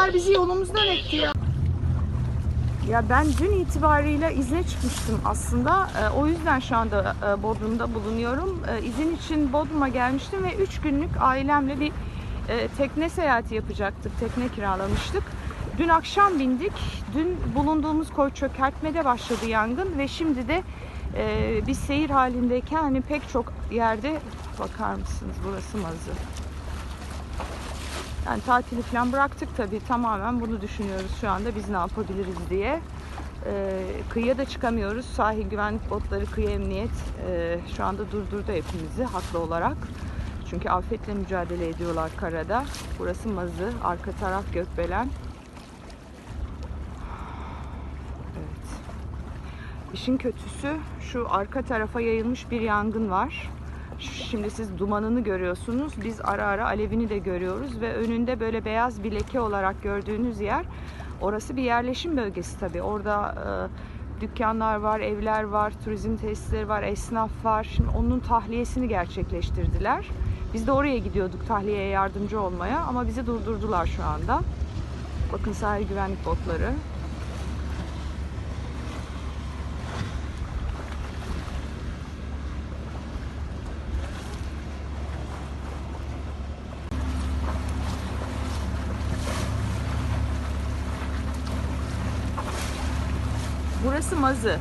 Biz bu adamlar bizi yolumuzdan etti ya. Ya ben dün itibarıyla izne çıkmıştım aslında. Ee, o yüzden şu anda e, Bodrum'da bulunuyorum. Ee, izin için Bodrum'a gelmiştim ve 3 günlük ailemle bir e, tekne seyahati yapacaktık. Tekne kiralamıştık. Dün akşam bindik. Dün bulunduğumuz koy çökertmede başladı yangın ve şimdi de e, bir seyir halindeyken hani pek çok yerde bakar mısınız burası mazı. Yani tatili falan bıraktık tabii tamamen bunu düşünüyoruz şu anda biz ne yapabiliriz diye. Ee, kıyıya da çıkamıyoruz. Sahil güvenlik botları, kıyı emniyet e, şu anda durdurdu hepimizi haklı olarak. Çünkü afetle mücadele ediyorlar karada. Burası Mazı, arka taraf Gökbelen. Evet. İşin kötüsü şu arka tarafa yayılmış bir yangın var. Şimdi siz dumanını görüyorsunuz. Biz ara ara alevini de görüyoruz ve önünde böyle beyaz bir leke olarak gördüğünüz yer orası bir yerleşim bölgesi tabii. Orada e, dükkanlar var, evler var, turizm tesisleri var, esnaf var. Şimdi onun tahliyesini gerçekleştirdiler. Biz de oraya gidiyorduk tahliyeye yardımcı olmaya ama bizi durdurdular şu anda. Bakın sahil güvenlik botları. Burası Mazı.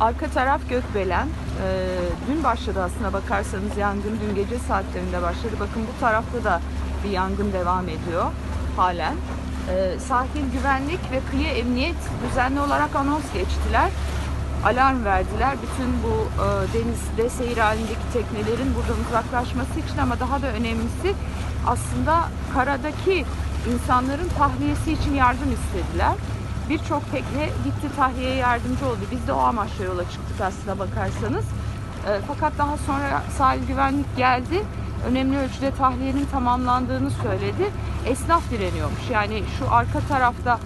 Arka taraf Gökbelen. Ee, dün başladı aslına bakarsanız yangın. Dün gece saatlerinde başladı. Bakın bu tarafta da bir yangın devam ediyor halen. Ee, sahil güvenlik ve kıyı emniyet düzenli olarak anons geçtiler. Alarm verdiler. Bütün bu e, denizde seyir halindeki teknelerin buradan uzaklaşması için ama daha da önemlisi aslında karadaki insanların tahliyesi için yardım istediler. Birçok tekne gitti tahliyeye yardımcı oldu. Biz de o amaçla yola çıktık aslında bakarsanız. E, fakat daha sonra sahil güvenlik geldi. Önemli ölçüde tahliyenin tamamlandığını söyledi. Esnaf direniyormuş. Yani şu arka tarafta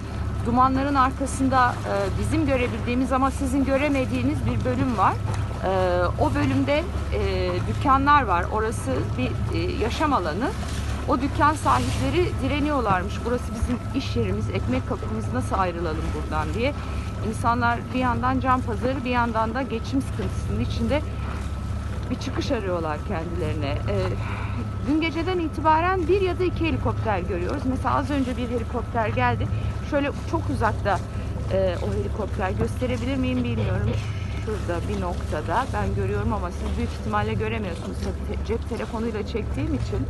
dumanların arkasında e, bizim görebildiğimiz ama sizin göremediğiniz bir bölüm var. E, o bölümde e, dükkanlar var. Orası bir e, yaşam alanı. O dükkan sahipleri direniyorlarmış. Burası bizim iş yerimiz, ekmek kapımız nasıl ayrılalım buradan diye. İnsanlar bir yandan can pazarı bir yandan da geçim sıkıntısının içinde bir çıkış arıyorlar kendilerine. Ee, dün geceden itibaren bir ya da iki helikopter görüyoruz. Mesela az önce bir helikopter geldi. Şöyle çok uzakta e, o helikopter gösterebilir miyim bilmiyorum. Şurada bir noktada ben görüyorum ama siz büyük ihtimalle göremiyorsunuz. Cep telefonuyla çektiğim için.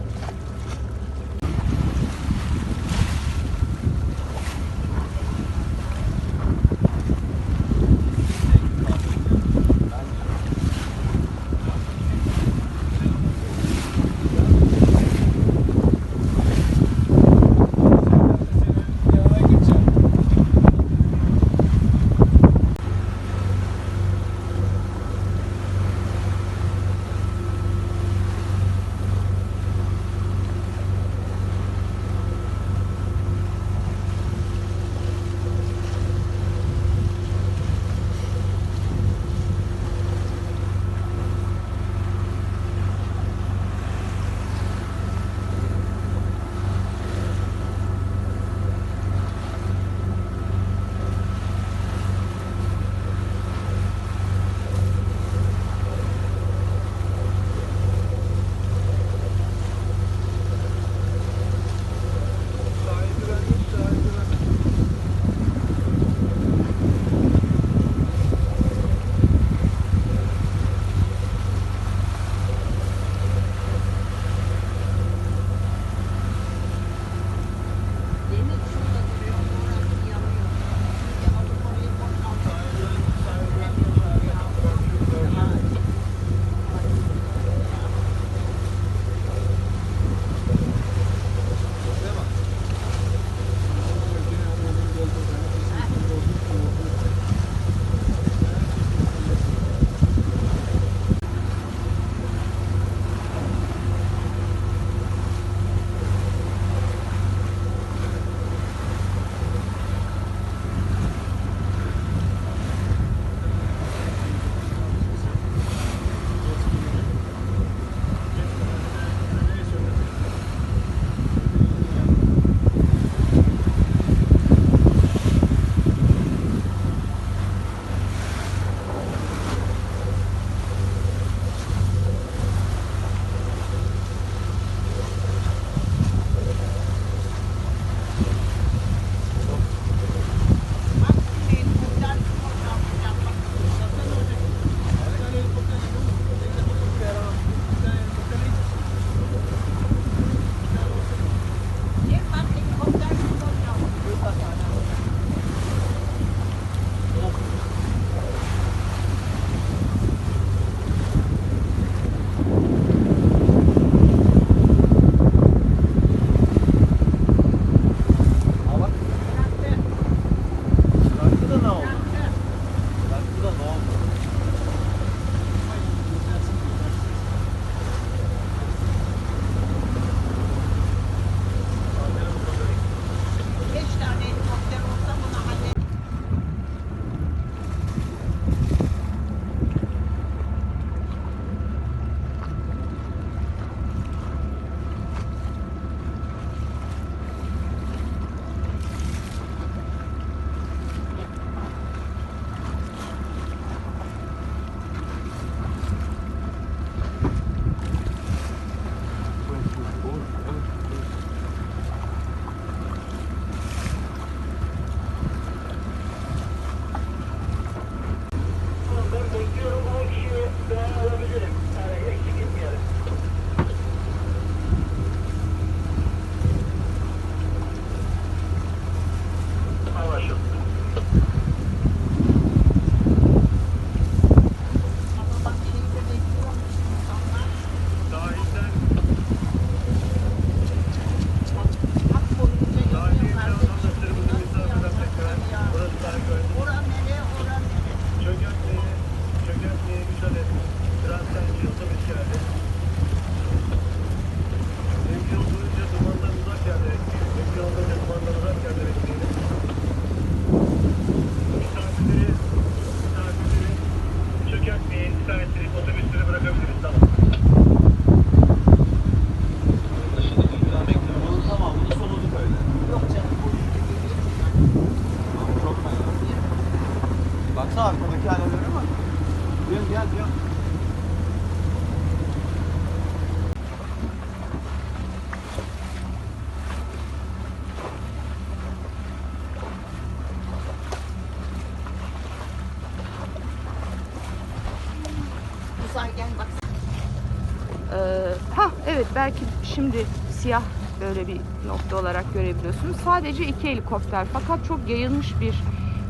Ee, ha evet belki şimdi siyah böyle bir nokta olarak görebiliyorsunuz. Sadece iki helikopter fakat çok yayılmış bir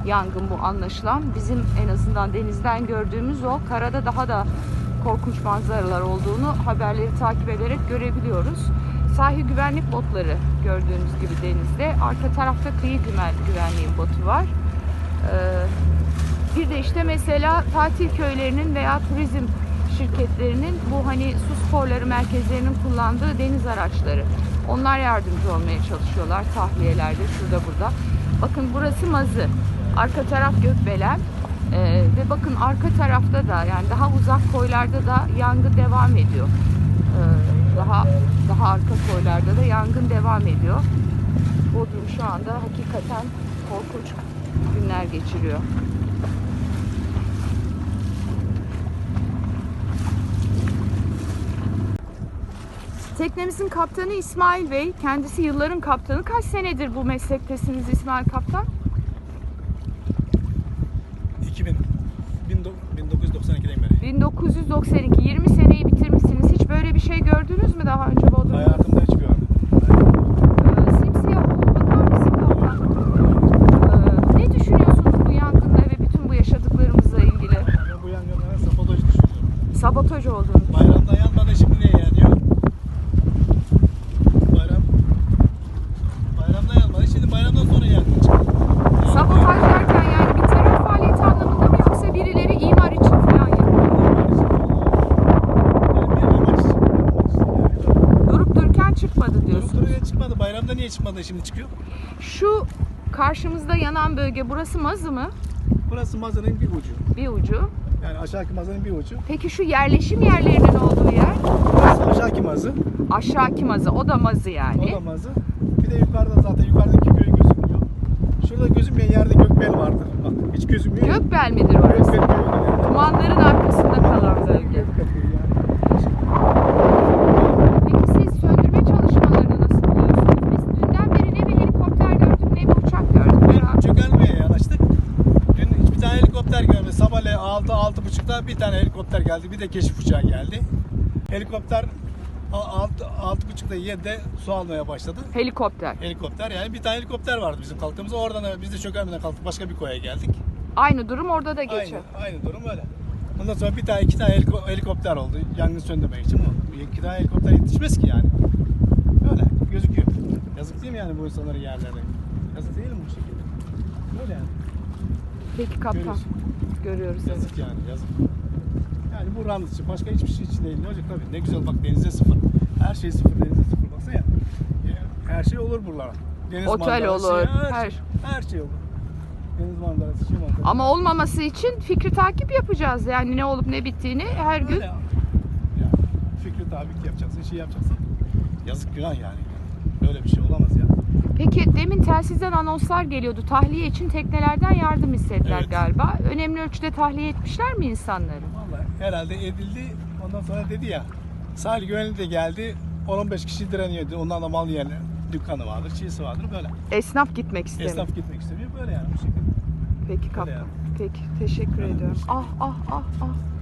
yangın bu anlaşılan. Bizim en azından denizden gördüğümüz o karada daha da korkunç manzaralar olduğunu haberleri takip ederek görebiliyoruz. Sahil güvenlik botları gördüğünüz gibi denizde. Arka tarafta kıyı güvenliği botu var. Ee, bir de işte mesela tatil köylerinin veya turizm şirketlerinin bu hani su sporları merkezlerinin kullandığı deniz araçları. Onlar yardımcı olmaya çalışıyorlar tahliyelerde şurada burada. Bakın burası Mazı. Arka taraf Gökbelen. Ee, ve bakın arka tarafta da yani daha uzak koylarda da yangın devam ediyor. Ee, daha daha arka koylarda da yangın devam ediyor. Bodrum şu anda hakikaten korkunç günler geçiriyor. Teknemizin kaptanı İsmail Bey. Kendisi yılların kaptanı. Kaç senedir bu meslektesiniz İsmail Kaptan? 2000 1992'den beri. 1992. 20 seneyi bitirmişsiniz. Hiç böyle bir şey gördünüz mü daha önce Bodrum'da? Hayatımda hiç görmedim. Ee, simsiyah oldu. Bakar mısın kaptan? Ee, ne düşünüyorsunuz bu yangınla ve bütün bu yaşadıklarımızla ilgili? Ben bu yangınlara sabotaj düşünüyorum. Sabotaj olduğunu Bayramda yanmadı şimdi niye yanıyor? Bayram Bayramda yanmadı şimdi bayramdan sonra yangın çıktı. Yani Sabotaj derken yani bir terör faaliyeti anlamında mı yoksa birileri imar için falan yapıyor? Yani bir amaç için, bir amaç için yani. Durup dururken çıkmadı Durup diyorsunuz. dururken çıkmadı. Çıkmadı şimdi çıkıyor? Şu karşımızda yanan bölge burası Mazı mı? Burası mazanın bir ucu. Bir ucu. Yani aşağıki mazanın bir ucu. Peki şu yerleşim yerlerinin olduğu yer? Burası aşağıki mazı. Aşağıki Mazı. O da Mazı yani. O da mazı. Bir de yukarıda zaten yukarıdaki köy gözükmüyor. Şurada gözükmeyen yerde gökbel vardır. Bak hiç gözükmüyor. Gökbel midir orası? Gökbel köyü. Dumanların arkasında kalan bölge. Peki siz söndürme çalışmalarını nasıl buluyorsunuz? Biz dünden beri ne bir helikopter gördük ne bir uçak gördük. ya. Dün çökelmeye yanaştık. Dün hiçbir tane helikopter görmedik. Sabahleyin 6 buçukta bir tane helikopter geldi. Bir de keşif uçağı geldi. Helikopter 6 altı buçukta 7'de su almaya başladı. Helikopter. Helikopter yani bir tane helikopter vardı bizim kalktığımızda. Oradan da biz de çökelmeden kalktık. Başka bir koya geldik. Aynı durum orada da geçiyor. Aynı, aynı durum öyle. Ondan sonra bir tane iki tane heliko- helikopter oldu. Yangın söndürmek için. İki tane helikopter yetişmez ki yani. Öyle gözüküyor. Yazık değil mi yani bu insanların yerlerine? Yazık değil mi bu şekilde? Öyle yani. Peki kaptan. Görüyoruz. Evet. Yazık yani yazık. Yani bu rant için başka hiçbir şey için değil. Ne olacak tabii. Ne güzel bak denize sıfır. Her şey sıfır denize sıfır. Baksana ya. Her şey olur buralara. Deniz Otel olur, Her, her- Şey, her şey olur. Deniz manzarası, şey manzarası. Ama olmaması için fikri takip yapacağız. Yani ne olup ne bittiğini her gün. Ya. Ya, fikri tabi yapacaksın, şey yapacaksın. Yazık günah yani. Böyle bir şey olamaz ya. Peki demin telsizden anonslar geliyordu. Tahliye için teknelerden yardım istediler Evet. galiba. Önemli ölçüde tahliye etmişler mi insanları? Vallahi herhalde edildi. Ondan sonra dedi ya. Sahil güvenliği de geldi. 10-15 kişi direniyordu. Ondan da mal yerine dükkanı vardır, çiğsi vardır böyle. Esnaf gitmek istemiyor. Esnaf gitmek istemiyor böyle yani bu şekilde. Peki kaptan. yani. Peki teşekkür ediyorum. Ah ah ah ah.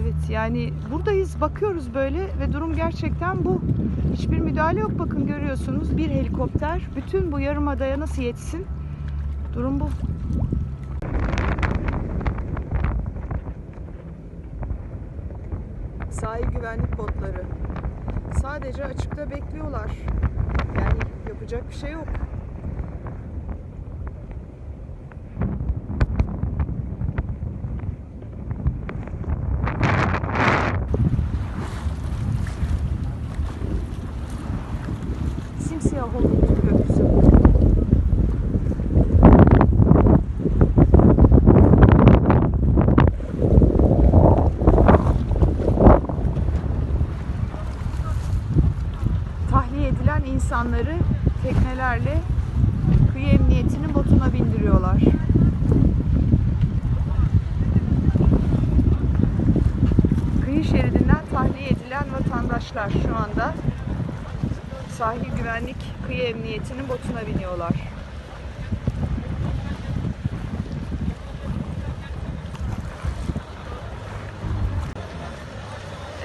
Evet yani buradayız bakıyoruz böyle ve durum gerçekten bu. Hiçbir müdahale yok bakın görüyorsunuz. Bir helikopter bütün bu yarımadaya nasıl yetsin? Durum bu. Sahil güvenlik botları. Sadece açıkta bekliyorlar. Yani yapacak bir şey yok. Simsiyah oldu gökyüzü. Tahliye edilen insanları teknelerle kıyı emniyetinin botuna bindiriyorlar. Kıyı şeridinden tahliye edilen vatandaşlar şu anda sahil güvenlik kıyı emniyetinin botuna biniyorlar.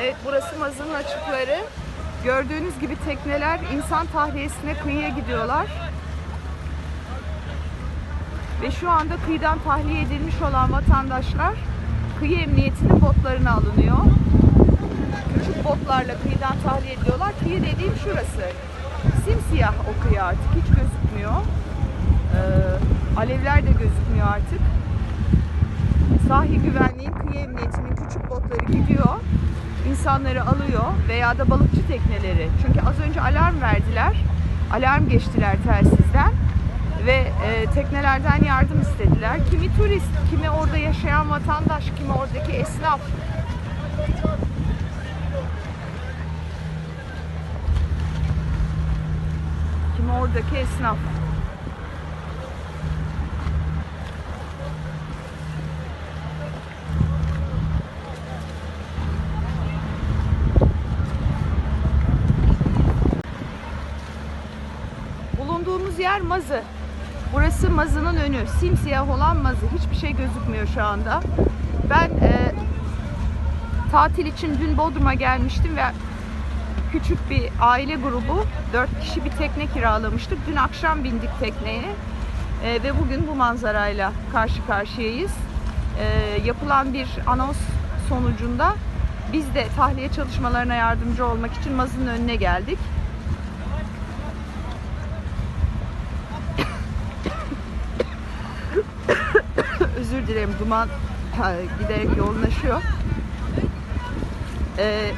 Evet burası Mazı'nın açıkları. Gördüğünüz gibi tekneler insan tahliyesine kıyıya gidiyorlar. Ve şu anda kıyıdan tahliye edilmiş olan vatandaşlar kıyı emniyetinin botlarına alınıyor. Küçük botlarla kıyıdan tahliye ediyorlar. Kıyı dediğim şurası. Simsiyah o kıyı artık hiç gözükmüyor. Ee, alevler de gözükmüyor artık. Sahil güvenliğin kıyı emniyetinin küçük botları gidiyor. İnsanları alıyor veya da balıkçı tekneleri. Çünkü az önce alarm verdiler. Alarm geçtiler telsizden ve e, teknelerden yardım istediler. Kimi turist, kimi orada yaşayan vatandaş, kimi oradaki esnaf. Kimi oradaki esnaf. Bulunduğumuz yer Mazı. Burası Mazı'nın önü. Simsiyah olan Mazı. Hiçbir şey gözükmüyor şu anda. Ben e, tatil için dün Bodrum'a gelmiştim ve küçük bir aile grubu, dört kişi bir tekne kiralamıştık. Dün akşam bindik tekneye E, ve bugün bu manzarayla karşı karşıyayız. E, yapılan bir anons sonucunda biz de tahliye çalışmalarına yardımcı olmak için Mazı'nın önüne geldik. Dilerim duman giderek yoğunlaşıyor. Ee,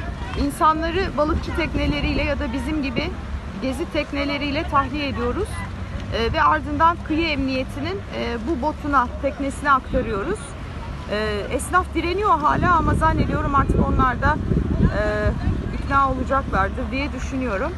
insanları balıkçı tekneleriyle ya da bizim gibi gezi tekneleriyle tahliye ediyoruz. Ee, ve ardından kıyı emniyetinin e, bu botuna, teknesine aktarıyoruz. Ee, esnaf direniyor hala ama zannediyorum artık onlar da e, ikna olacaklardır diye düşünüyorum.